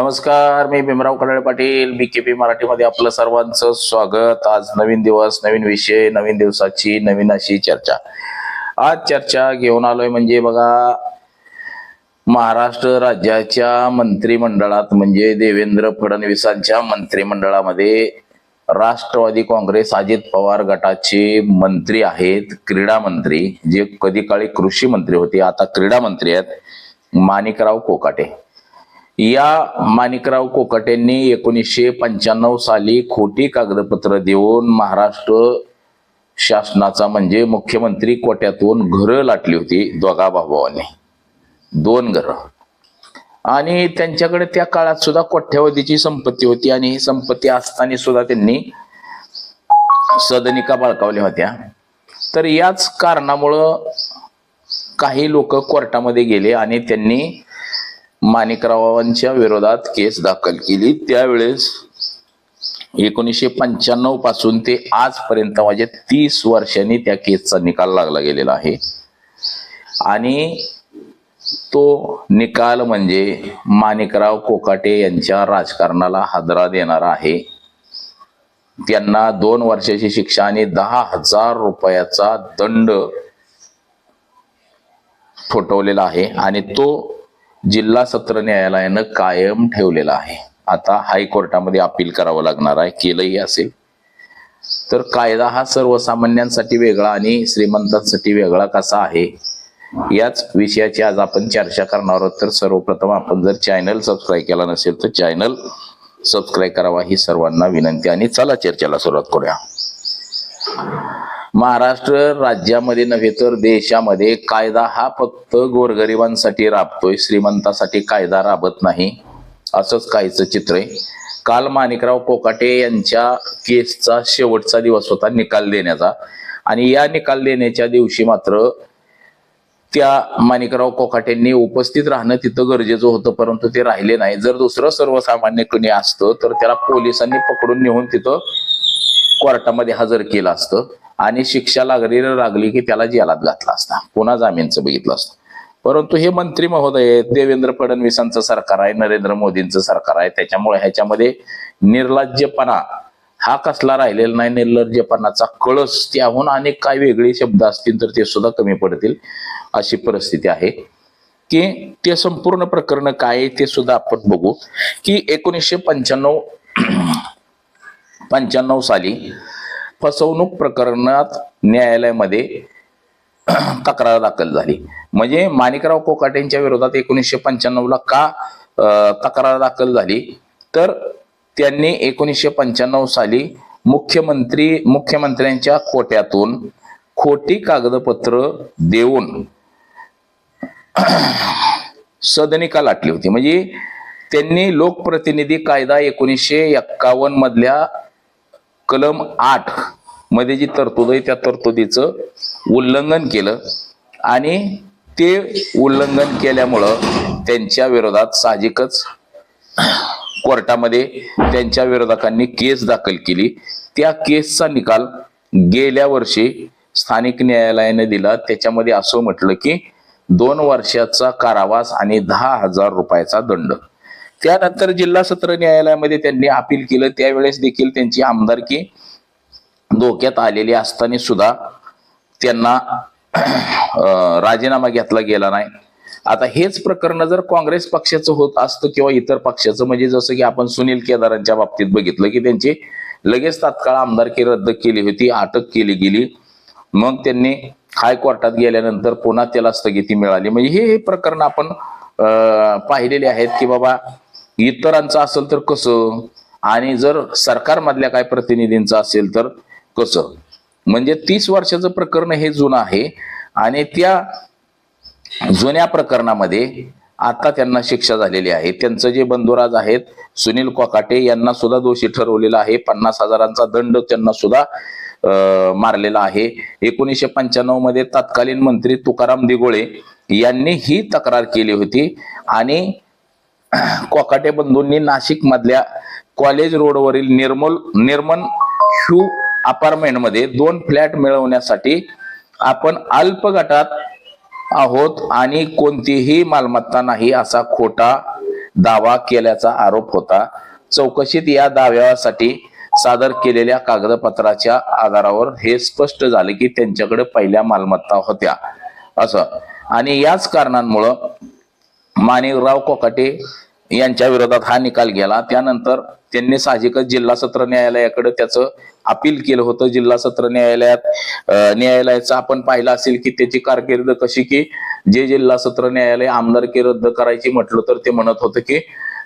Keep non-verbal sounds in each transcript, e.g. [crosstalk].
नमस्कार मी Bhimrao Kadale Patil B K P मराठीमध्ये आपलं सर्वांचं स्वागत. आज नवीन दिवस नवीन विषय नवीन दिवसाची नवीन अशी चर्चा. आज चर्चा घेऊन आलोय म्हणजे बघा महाराष्ट्र राज्याच्या मंत्रिमंडळात म्हणजे देवेंद्र फडणवीसांच्या मंत्रिमंडळामध्ये राष्ट्रवादी काँग्रेस अजित पवार गटाचे मंत्री आहेत क्रीडा मंत्री जे कधी काळी कृषी मंत्री होते आता क्रीडा मंत्री आहेत माणिकराव कोकाटे. या माणिकराव कोकाटेंनी एकोणीसशे पंच्याण्णव साली खोटी कागदपत्र देऊन महाराष्ट्र शासनाचा म्हणजे मुख्यमंत्री कोट्यातून घरं लाटली होती दोघा भावांनी. दोन घरं. आणि त्यांच्याकडे त्या काळात सुद्धा कोट्यावधीची संपत्ती होती आणि ही संपत्ती असताना सुद्धा त्यांनी सदनिका बाळकावल्या होत्या. तर याच कारणामुळं काही लोक कोर्टामध्ये गेले आणि त्यांनी माणिकरावांच्या विरोधात केस दाखल केली. त्यावेळेस एकोणीसशे पंच्याण्णवपासून ते आजपर्यंत म्हणजे तीस वर्षांनी त्या केसचा निकाल लागला गेलेला आहे. आणि तो निकाल म्हणजे माणिकराव कोकाटे यांच्या राजकारणाला हादरा देणारा आहे. त्यांना दोन वर्षाची शिक्षा आणि दहा हजार रुपयाचा दंड ठोठवलेला आहे. आणि तो जिल्हा सत्र न्यायालयानं कायम ठेवलेला आहे. आता हायकोर्टामध्ये अपील करावं लागणार आहे. केलंही असेल. तर कायदा हा सर्वसामान्यांसाठी वेगळा आणि श्रीमंतांसाठी वेगळा कसा आहे? याच विषयाची आज आपण चर्चा करणार आहोत. तर सर्वप्रथम आपण जर चॅनल सबस्क्राईब केला नसेल तर चॅनल सबस्क्राईब करावा ही सर्वांना विनंती. आणि चला चर्चेला सुरुवात करूया. महाराष्ट्र राज्यामध्ये नव्हे तर देशामध्ये कायदा हा फक्त गोरगरिबांसाठी राबतोय श्रीमंतासाठी कायदा राबत नाही असंच काहीच चित्र आहे. काल माणिकराव कोकाटे यांच्या केसचा शेवटचा दिवस होता निकाल देण्याचा. आणि या निकाल देण्याच्या दिवशी मात्र त्या माणिकराव कोकाटेंनी उपस्थित राहणं तिथं गरजेचं होतं परंतु ते राहिले नाही. जर दुसरं सर्वसामान्य कुणी असतं तर त्याला पोलिसांनी पकडून नेऊन तिथं कोर्टामध्ये हजर केलं असतं आणि शिक्षा लागली लागली की त्याला जेलात घातला असता. पुन्हा जामीनचं बघितलं असतं. परंतु हे मंत्री महोदय देवेंद्र फडणवीसांचं सरकार आहे नरेंद्र मोदींचं सरकार आहे त्याच्यामुळे ह्याच्यामध्ये निर्लज्जपणा हा कसला राहिलेला नाही निर्लज्जपणाचा कळस त्याहून अनेक काय वेगळे शब्द असतील तर ते सुद्धा कमी पडतील अशी परिस्थिती आहे. की ते संपूर्ण प्रकरण काय आहे ते सुद्धा आपण बघू. की एकोणीसशे पंच्याण्णव पंच्याण्णव साली फसवणूक प्रकरणात न्यायालयामध्ये [clears throat] तक्रार दाखल झाली. म्हणजे माणिकराव कोकाटेंच्या विरोधात एकोणीसशे पंच्याण्णवला का तक्रार दाखल झाली? तर त्यांनी एकोणीसशे पंच्याण्णव साली मुख्यमंत्री मुख्यमंत्र्यांच्या कोट्यातून खोटी कागदपत्र देऊन [clears throat] सदनिका लाटली होती. म्हणजे त्यांनी लोकप्रतिनिधी कायदा एकोणीसशे एक्कावन्न मधल्या कलम आठमध्ये जी तरतूद आहे त्या तरतुदीचं उल्लंघन केलं. आणि ते उल्लंघन केल्यामुळं त्यांच्या विरोधात साहजिकच कोर्टामध्ये त्यांच्या विरोधकांनी केस दाखल केली. त्या केसचा निकाल गेल्या वर्षी स्थानिक न्यायालयाने दिला. त्याच्यामध्ये असं म्हटलं की दोन वर्षाचा कारावास आणि दहा हजार रुपयाचा दंड. त्यानंतर जिल्हा सत्र न्यायालयामध्ये त्यांनी अपील केलं. त्यावेळेस देखील त्यांची आमदारकी धोक्यात आलेली असताना सुद्धा त्यांना राजीनामा घेतला गेला नाही. आता हेच प्रकरण जर काँग्रेस पक्षाचं होत असतं किंवा इतर पक्षाचं म्हणजे जसं की आपण सुनील केदारांच्या बाबतीत बघितलं की त्यांची लगेच तात्काळ आमदारकी रद्द केली होती अटक केली गेली. मग त्यांनी हायकोर्टात गेल्यानंतर पुन्हा त्याला स्थगिती मिळाली. म्हणजे हे हे प्रकरण आपण पाहिलेले आहेत की बाबा इतरांचं असेल तर कसं? आणि जर सरकारमधल्या काय प्रतिनिधींचं असेल तर कसं? म्हणजे तीस वर्षाचं प्रकरण हे जुनं आहे. आणि त्या जुन्या प्रकरणामध्ये आता त्यांना शिक्षा झालेली आहे. त्यांचं जे बंधुराज आहेत सुनील कोकाटे यांना सुद्धा दोषी ठरवलेला आहे. पन्नास हजारांचा दंड त्यांना सुद्धा मारलेला आहे. एकोणीसशे पंच्याण्णवमध्ये तत्कालीन मंत्री तुकाराम दिगोळे यांनी ही तक्रार केली होती. आणि कोकाटे बंधूंनी नाशिक मधल्या कॉलेज रोडवरील निर्मल निर्मल ह्यू अपार्टमेंटमध्ये दोन फ्लॅट मिळवण्यासाठी आपण अल्प गटात आहोत आणि कोणतीही मालमत्ता नाही असा खोटा दावा केल्याचा आरोप होता. चौकशीत या दाव्यासाठी सादर केलेल्या कागदपत्राच्या आधारावर हे स्पष्ट झाले की त्यांच्याकडे पहिल्या मालमत्ता होत्या असं. आणि याच कारणांमुळं माणिकराव कोकाटे यांच्या विरोधात हा निकाल गेला. त्यानंतर त्यांनी साहजिकच जिल्हा सत्र न्यायालयाकडे त्याचं अपील केलं होतं. जिल्हा सत्र न्यायालयात न्यायालयाचं आपण पाहिलं असेल की त्याची कारकीर्द कशी की जे जिल्हा सत्र न्यायालय आमदारकी रद्द करायची म्हटलं तर ते म्हणत होतं की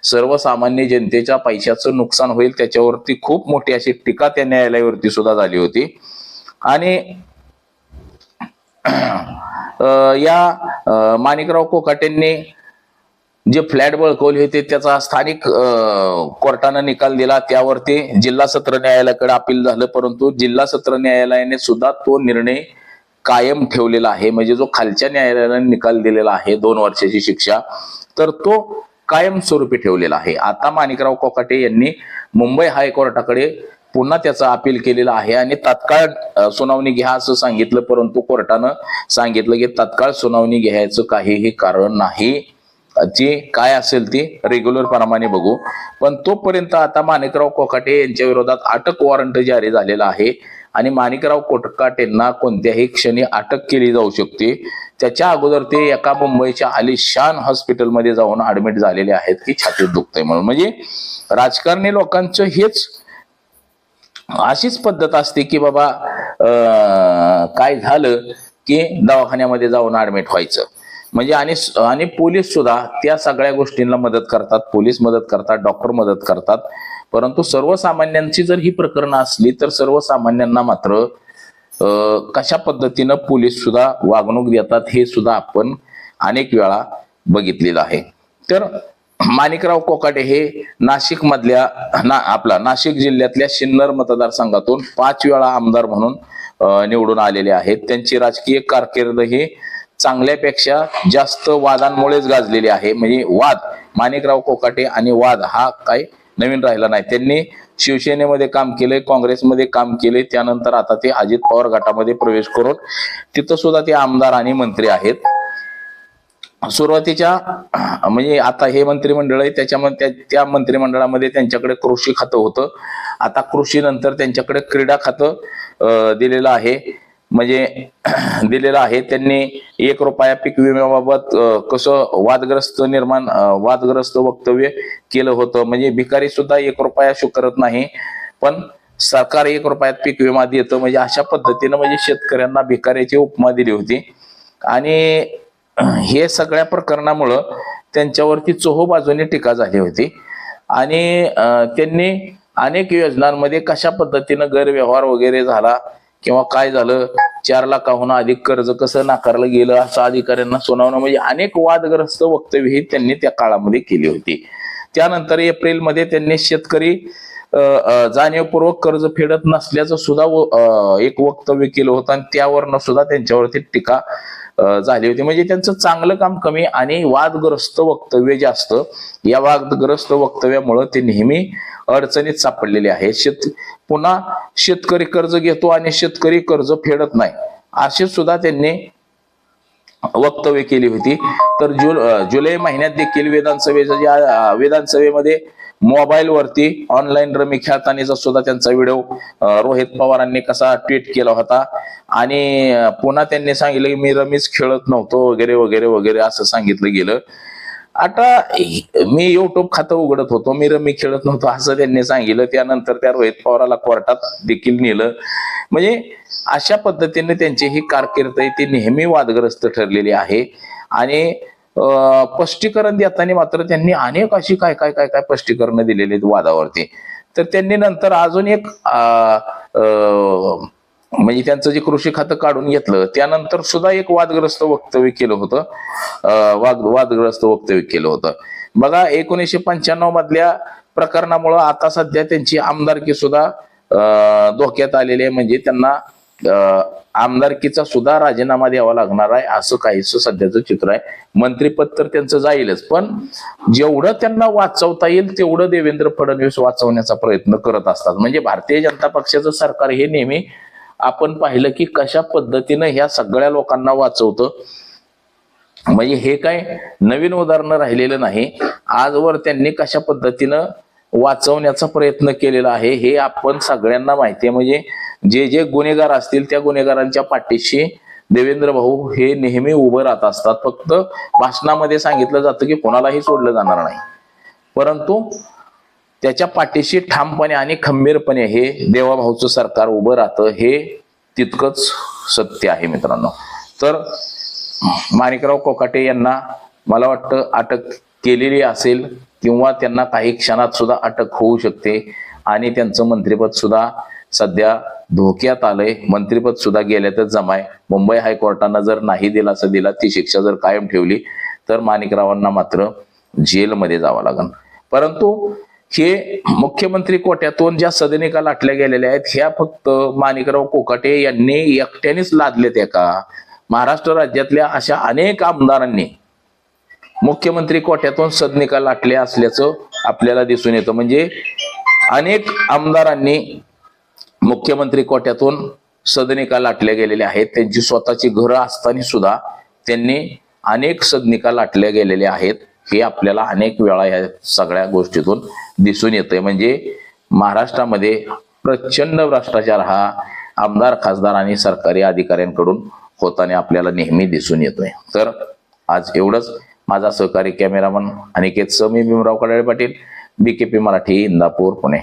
सर्वसामान्य जनतेच्या पैशाचं नुकसान होईल. त्याच्यावरती खूप मोठी अशी टीका त्या न्यायालयावरती सुद्धा झाली होती. आणि या माणिकराव कोकाटेंनी जे फ्लॅट बळकवले होते त्याचा स्थानिक कोर्टानं निकाल दिला. त्यावरती जिल्हा सत्र न्यायालयाकडे अपील झालं परंतु जिल्हा सत्र न्यायालयाने सुद्धा तो निर्णय कायम ठेवलेला आहे. म्हणजे जो खालच्या न्यायालयाने निकाल दिलेला आहे दोन वर्षाची शिक्षा तर तो कायमस्वरूपी ठेवलेला आहे. आता माणिकराव कोकाटे यांनी मुंबई हायकोर्टाकडे पुन्हा त्याचा अपील केलेला आहे आणि तात्काळ सुनावणी घ्या असं सांगितलं परंतु कोर्टानं सांगितलं की तात्काळ सुनावणी घ्यायचं काहीही कारण नाही. जे काय असेल ती रेग्युलर प्रमाणे बघू. पण तोपर्यंत आता माणिकराव कोकाटे यांच्या विरोधात अटक वॉरंट जारी झालेला आहे. आणि माणिकराव कोटकाटेंना कोणत्याही क्षणी अटक केली जाऊ शकते. त्याच्या अगोदर ते एका मुंबईच्या अलिशान हॉस्पिटलमध्ये जाऊन ऍडमिट झालेले आहेत की छातीत दुखतंय म्हणून. म्हणजे राजकारणी लोकांचं हेच अशीच पद्धत असते की बाबा काय झालं की दवाखान्यामध्ये जाऊन ऍडमिट व्हायचं. म्हणजे आणि आणि पोलीस सुद्धा त्या सगळ्या गोष्टींना मदत करतात. पोलीस मदत करतात डॉक्टर मदत करतात. परंतु सर्वसामान्यांची जर ही प्रकरणं असली तर सर्वसामान्यांना मात्र कशा पद्धतीनं पोलीस सुद्धा वागणूक देतात हे सुद्धा आपण अनेक वेळा बघितलेलं आहे. तर माणिकराव कोकाटे हे नाशिक मधल्या ना आपला नाशिक जिल्ह्यातल्या सिन्नर मतदारसंघातून पाच वेळा आमदार म्हणून निवडून आलेले आहेत. त्यांची राजकीय कारकीर्द ही चांगल्यापेक्षा जास्त वादांमुळेच गाजलेली आहे. म्हणजे वाद माणिकराव कोकाटे आणि वाद हा काही नवीन राहिला नाही. त्यांनी शिवसेनेमध्ये काम केले काँग्रेसमध्ये काम केले त्यानंतर आता ते अजित पवार गटामध्ये प्रवेश करून तिथं सुद्धा ते आमदार आणि मंत्री आहेत. सुरुवातीच्या म्हणजे आता हे मंत्रिमंडळ आहे त्याच्यामध्ये त्या- मंत्रिमंडळामध्ये त्यांच्याकडे कृषी खातं होतं. आता कृषी नंतर त्यांच्याकडे क्रीडा खातं दिलेलं आहे. म्हणजे [clears throat] दिलेलं आहे. त्यांनी एक रुपया पीक विम्याबाबत कसं वादग्रस्त निर्माण वादग्रस्त वक्तव्य केलं होतं. म्हणजे भिकारी सुद्धा एक रुपया स्वीकारत नाही पण सरकार एक रुपयात पीक विमा देतं. म्हणजे अशा पद्धतीनं म्हणजे शेतकऱ्यांना भिकाऱ्याची उपमा दिली होती. आणि [clears throat] हे सगळ्या प्रकरणामुळं त्यांच्यावरती चोहो बाजूने टीका झाली होती. आणि त्यांनी अनेक योजनांमध्ये कशा पद्धतीनं गैरव्यवहार वगैरे झाला किंवा काय झालं? चार लाखाहून अधिक कर्ज कसं नाकारलं गेलं? असं अधिकाऱ्यांना सुनावणं म्हणजे अनेक वादग्रस्त वक्तव्य ही त्यांनी त्या काळामध्ये केली होती. त्यानंतर एप्रिलमध्ये त्यांनी शेतकरी जाणीवपूर्वक कर्ज फेडत नसल्याचं सुद्धा व- एक वक्तव्य केलं होतं आणि त्यावरनं सुद्धा त्यांच्यावरती टीका झाली होती. म्हणजे त्यांचं चांगलं काम कमी आणि वादग्रस्त वक्तव्य जास्त या वादग्रस्त वक्तव्यामुळं ते नेहमी अडचणीत सापडलेले आहे शेत पुन्हा शेतकरी कर्ज घेतो आणि शेतकरी कर्ज फेडत नाही असे सुद्धा त्यांनी वक्तव्य केली होती. तर जुल जुलै महिन्यात देखील विधानसभेच्या ज्या विधानसभेमध्ये मोबाईलवरती ऑनलाईन रमी खेळतानाचा सुद्धा त्यांचा व्हिडिओ रोहित पवारांनी कसा ट्विट केला होता. आणि पुन्हा त्यांनी सांगितलं की मी रमीच खेळत नव्हतो वगैरे वगैरे वगैरे असं सांगितलं गेलं. आता मी युट्यूब खातं उघडत होतो मी रमी खेळत नव्हतो असं त्यांनी सांगितलं. त्यानंतर त्या रोहित पवाराला कोर्टात देखील नेलं. म्हणजे अशा पद्धतीने त्यांची ही कारकीर्द आहे ती नेहमी वादग्रस्त ठरलेली आहे. आणि स्पष्टीकरण देताना मात्र त्यांनी अनेक अशी काय काय काय काय स्पष्टीकरण दिलेली आहेत वादावरती. तर त्यांनी नंतर अजून एक म्हणजे त्यांचं जे कृषी खातं काढून घेतलं त्यानंतर सुद्धा एक वादग्रस्त वक्तव्य केलं होतं. वाद वादग्रस्त वक्तव्य केलं होतं. बघा एकोणीसशे पंच्याण्णव मधल्या प्रकरणामुळं आता सध्या त्यांची आमदारकी सुद्धा अं, धोक्यात आलेली आहे. म्हणजे त्यांना आमदारकीचा सुद्धा राजीनामा द्यावा लागणार आहे असं काहीच सध्याचं चित्र आहे. मंत्रीपद तर त्यांचं जाईलच पण जेवढं त्यांना वाचवता येईल तेवढं देवेंद्र फडणवीस वाचवण्याचा प्रयत्न करत असतात. म्हणजे भारतीय जनता पक्षाचं सरकार हे नेहमी आपण पाहिलं की कशा पद्धतीनं ह्या सगळ्या लोकांना वाचवतं. म्हणजे हे काय नवीन उदाहरण राहिलेलं नाही. आजवर त्यांनी कशा पद्धतीनं वाचवण्याचा प्रयत्न केलेला आहे. हे आपण सगळ्यांना माहिती आहे. म्हणजे जे जे गुन्हेगार असतील त्या गुन्हेगारांच्या पाठीशी देवेंद्र भाऊ हे नेहमी उभं राहत असतात. फक्त भाषणामध्ये सांगितलं जातं की कोणालाही सोडलं जाणार नाही. परंतु त्याच्या पाठीशी ठामपणे आणि खंबीरपणे हे देवाभाऊचं सरकार उभं राहतं हे तितकंच सत्य आहे मित्रांनो. तर माणिकराव कोकाटे यांना मला वाटतं अटक केलेली असेल किंवा त्यांना काही क्षणात सुद्धा अटक होऊ शकते. आणि त्यांचं मंत्रिपद सुद्धा सध्या धोक्यात आलंय. मंत्रिपद सुद्धा गेल्यातच जमाय. मुंबई हायकोर्टानं जर नाही दिला असं दिला ती शिक्षा जर कायम ठेवली तर माणिकरावांना मात्र जेलमध्ये जावं लागेल परंतु हे मुख्यमंत्री कोट्यातून ज्या सदनिका लाटल्या गेलेल्या आहेत ह्या फक्त माणिकराव कोकाटे यांनी एकट्यानेच लादलेत एका. महाराष्ट्र राज्यातल्या अशा अनेक आमदारांनी मुख्यमंत्री कोट्यातून सदनिका लाटल्या असल्याचं आपल्याला दिसून येतं. म्हणजे अनेक आमदारांनी मुख्यमंत्री कोट्यातून सदनिका लाटल्या गेलेल्या आहेत. त्यांची स्वतःची घरं असताना सुद्धा त्यांनी अनेक सदनिका लाटल्या गेलेल्या आहेत. हे आपल्याला अनेक वेळा या सगळ्या गोष्टीतून दिसून येतंय. म्हणजे महाराष्ट्रामध्ये प्रचंड भ्रष्टाचार हा आमदार खासदार आणि सरकारी अधिकाऱ्यांकडून होताना आपल्याला नेहमी दिसून येतोय. तर आज एवढंच. माझा सहकारी cameraman Aniket Sami Bhimrao Kadale Patil B K P Marathi Indapur Pune.